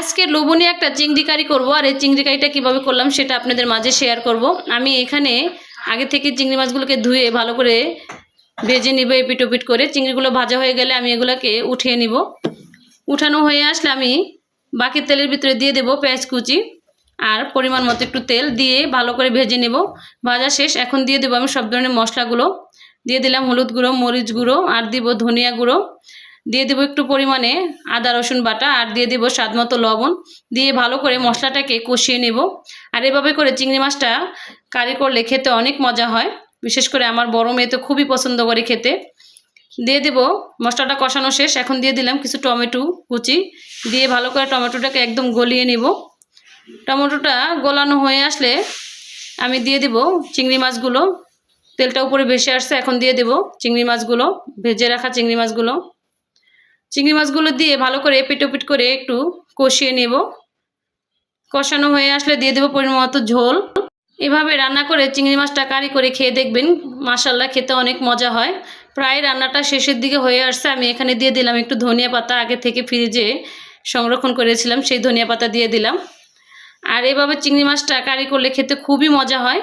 আজকে লোভনীয় একটা চিংড়ি কারি করব, আর এই চিংড়ি কারিটা কীভাবে করলাম সেটা আপনাদের মাঝে শেয়ার করব। আমি এখানে আগে থেকে চিংড়ি মাছগুলোকে ধুয়ে ভালো করে ভেজে নিব এপিট ওপিট করে। চিংড়িগুলো ভাজা হয়ে গেলে আমি এগুলোকে উঠিয়ে নিব। উঠানো হয়ে আসলে আমি বাকি তেলের ভিতরে দিয়ে দেবো পেঁয়াজ কুচি আর পরিমাণ মতো একটু তেল দিয়ে ভালো করে ভেজে নেব। ভাজা শেষ, এখন দিয়ে দেবো আমি সব ধরনের মশলাগুলো। দিয়ে দিলাম হলুদ গুঁড়ো, মরিচ গুঁড়ো, আর দিব ধনিয়া গুঁড়ো। দিয়ে দেবো একটু পরিমাণে আদা, রসুন বাটা আর দিয়ে দেবো স্বাদ মতো লবণ। দিয়ে ভালো করে মশলাটাকে কষিয়ে নেব। আর এভাবে করে চিংড়ি মাছটা কারি করলে খেতে অনেক মজা হয়। বিশেষ করে আমার বড় মেয়ে তো খুবই পছন্দ করে খেতে। দিয়ে দেব, মশলাটা কষানো শেষ। এখন দিয়ে দিলাম কিছু টমেটো কুচি। দিয়ে ভালো করে টমেটোটাকে একদম গলিয়ে নেব। টমেটোটা গলানো হয়ে আসলে আমি দিয়ে দেব চিংড়ি মাছগুলো। তেলটা উপরে ভেসে আসছে, এখন দিয়ে দেব চিংড়ি মাছগুলো, ভেজে রাখা চিংড়ি মাছগুলো। চিংড়ি মাছগুলো দিয়ে ভালো করে এপিট ওপিট করে একটু কষিয়ে নেব। কষানো হয়ে আসলে দিয়ে দেবো পরিমাণ মতো ঝোল। এভাবে রান্না করে চিংড়ি মাছটা কারি করে খেয়ে দেখবেন মাসাল্লাহ খেতে অনেক মজা হয়। প্রায় রান্নাটা শেষের দিকে হয়ে আসছে। আমি এখানে দিয়ে দিলাম একটু ধনিয়া পাতা। আগে থেকে ফ্রিজে সংরক্ষণ করেছিলাম, সেই ধনিয়া পাতা দিয়ে দিলাম। আর এভাবে চিংড়ি মাছটা কারি করলে খেতে খুবই মজা হয়।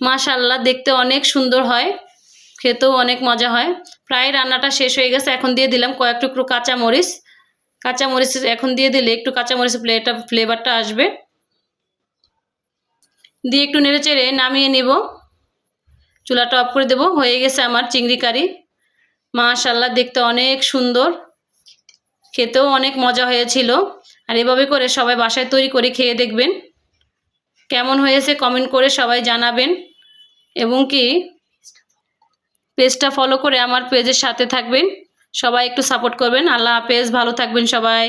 মাশাল্লাহ দেখতে অনেক সুন্দর হয়। খেতেও অনেক মজা হয়। প্রায় রান্নাটা শেষ হয়ে গেছে, এখন দিয়ে দিলাম কয়েক টুকরো কাঁচা মরিচ কাঁচা মরিচ এখন দিয়ে দিলে একটু কাঁচা মরিচ প্লেটা ফ্লেভারটা আসবে। দিয়ে একটু নেড়ে চেড়ে নামিয়ে নিব। চুলাটা অফ করে দেব, হয়ে গেছে আমার চিংড়ি কারি। মাশাল্লাহ দেখতে অনেক সুন্দর। খেতেও অনেক মজা হয়েছিল। আর এভাবে করে সবাই বাসায় তৈরি করে খেয়ে দেখবেন। কেমন হয়েছে কমেন্ট করে সবাই জানাবেন। এবং কি পেজটা ফলো করে আমার পেজের সাথে থাকবেন। সবাই একটু সাপোর্ট করবেন। আল্লাহ হাফেজ। ভালো থাকবেন সবাই।